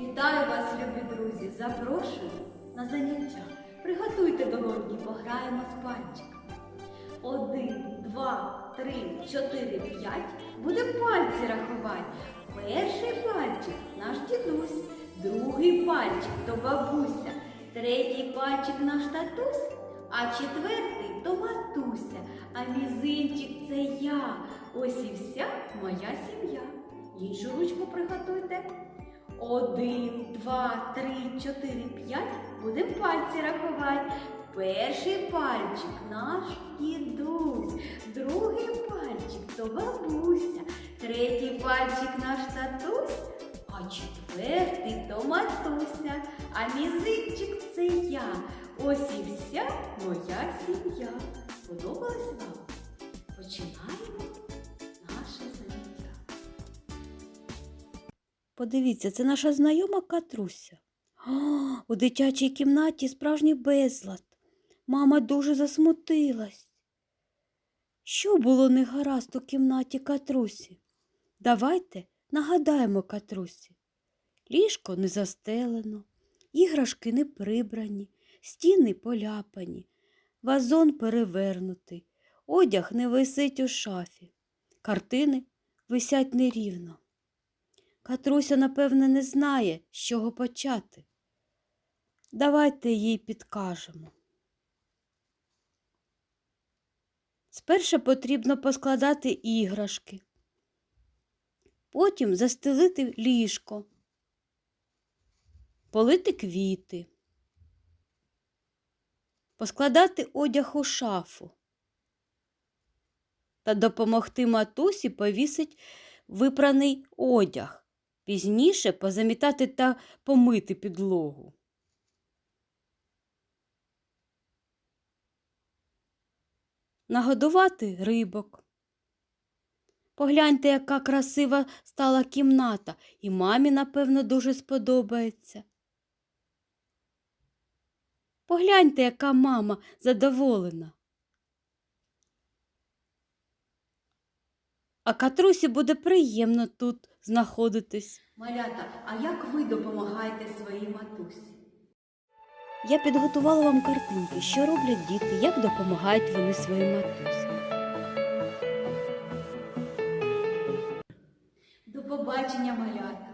Вітаю вас, любі друзі! Запрошую на заняття. Приготуйте долоньки, пограємо з пальчиками. Один, два, три, чотири, п'ять. Будемо пальці рахувати. Перший пальчик наш дідусь, другий пальчик то бабуся, третій пальчик наш татусь, а четвертий то матуся, а мізинчик це я. Ось і вся моя сім'я. Іншу ручку приготуйте. Один, два, три, чотири, п'ять. Будемо пальці рахувати. Перший пальчик наш дідусь, другий пальчик то бабуся, третій пальчик наш татусь, а четвертий то матуся, а мізинчик це я. Ось і вся моя сім'я. Сподобалось вам? Починаємо Подивіться, це наша знайома Катруся. О, у дитячій кімнаті справжній безлад. Мама дуже засмутилась. Що було негаразд у кімнаті Катрусі? Давайте нагадаємо Катрусі. Ліжко не застелено, іграшки не прибрані, стіни поляпані, вазон перевернутий, одяг не висить у шафі, картини висять нерівно. Катруся, напевне, не знає, з чого почати. Давайте їй підкажемо. Спершу потрібно поскладати іграшки, потім застелити ліжко, полити квіти, поскладати одяг у шафу та допомогти матусі повісить випраний одяг. Пізніше позамітати та помити підлогу. Нагодувати рибок. Погляньте, яка красива стала кімната, і мамі, напевно, дуже сподобається. Погляньте, яка мама задоволена. А Катрусі буде приємно тут знаходитись. Малята, а як ви допомагаєте своїй матусі? Я підготувала вам картинки, що роблять діти, як допомагають вони своїй матусі. До побачення, малята!